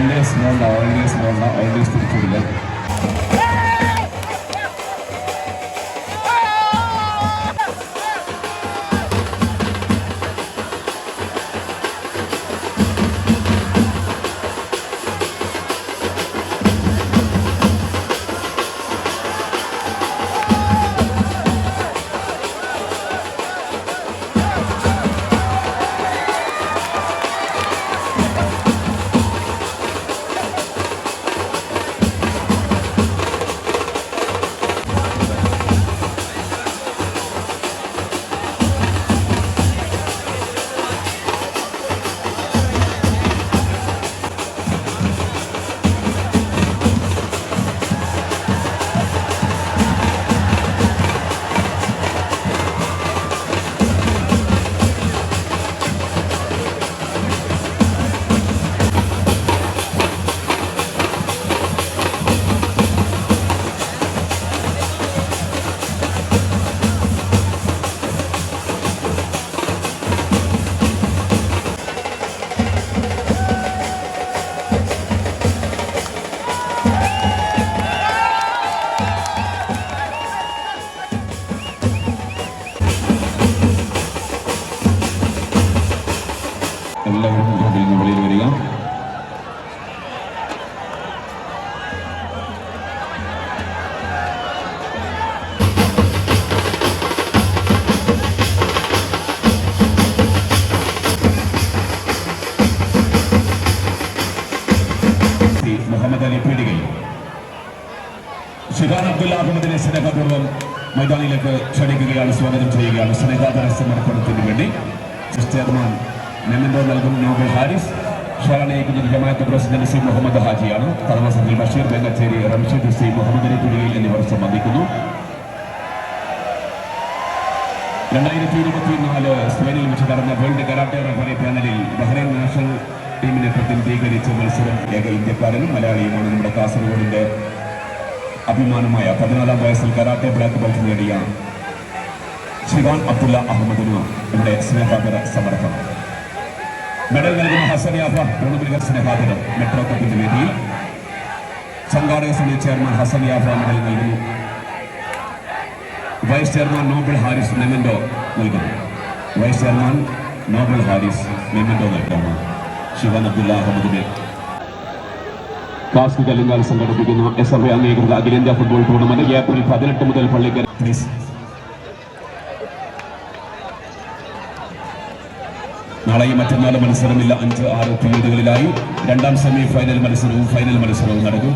ഓൾഡേഴ്സ് വേണ്ട ഓൾഡേഴ്സ് വേണ്ട ഓൾഡേഴ്സ് തിരിച്ചുവിടില്ല എല്ലാവരും ഗ്രൗണ്ടിൽ നിന്ന് വെളിയിൽ വരിക മുഹമ്മദ് അലി പീടികയിൽ ഷിഹാൻ അബ്ദുൽ അഹമ്മദിനെ സ്നേഹപൂർവം മൈതാനിയിലേക്ക് ക്ഷണിക്കുകയാണ് സ്വാഗതം ചെയ്യുകയാണ്. സ്നേഹാദര സമർപ്പണത്തിന് വേണ്ടി ചെയർമാൻ മെമ്മൻഡോ നൽകും നോബൽ ഹാരിസ് ഷാനയിക്കുന്ന ജമാഅത്ത് പ്രസിഡന്റ് സി മുഹമ്മദ് ഹാജിയാണ്. തലവസത്തിൽ ബഷീർ ബെങ്കച്ചേരി റംഷീദ് സി മുഹമ്മദ് അലി പീടികയിൽ എന്നിവർ സംബന്ധിക്കുന്നു. രണ്ടായിരത്തി ഇരുപത്തിനാല് സ്പെയിനിൽ വെച്ച് നടന്ന വേൾഡ് കരാട്ടെ റഫറി പാനലിൽ ബഹ്റൈൻ നാഷണൽ ടീമിനെ പ്രതിനിധീകരിച്ച മത്സരം ഏക ഇന്ത്യക്കാരനും മലയാളിയുമാണ്. നമ്മുടെ കാസർഗോഡിന്റെ അഭിമാനമായ പതിനാലാം വയസ്സിൽ കരാട്ടെ ബ്ലാക്ക് ബെൽറ്റ് നേടിയ ഷിവാൻ അബ്ദുള്ള അഹമ്മദിന് ഇവിടെ സ്നേഹാപര സമർപ്പണം. മെഡൽ നൽകുന്ന ഹസനിയാഫ ടൂർണമെന്റ് സ്നേഹാദരം മെട്രോ കപ്പിന്റെ വേദിയിൽ. സംഘാടക സമിതി ചെയർമാൻ ഹസനിയാഫ മെഡൽ നൽകുന്നു. Vice chairman Noble Haris memento നൽകുന്നു. Vice chairman Noble Haris memento നൽകുന്നു. ശിവൻ അബ്ദുല്ല അഹമ്മദിനെ കാസ്ക് കല്ലുങ്കാൽ സംഘടിപ്പിക്കുന്ന എസ് എഫ് അംഗീകൃത അഖിലേന്ത്യാ ഫുട്ബോൾ ടൂർണമെന്റ് ഏപ്രിൽ പതിനെട്ട് മുതൽ പള്ളിക്കര നാളെയും മറ്റന്നാളും മത്സരമില്ല. അഞ്ച് ആറ് തീയതികളിലായി രണ്ടാം സെമി ഫൈനൽ മത്സരവും ഫൈനൽ മത്സരവും നടക്കും.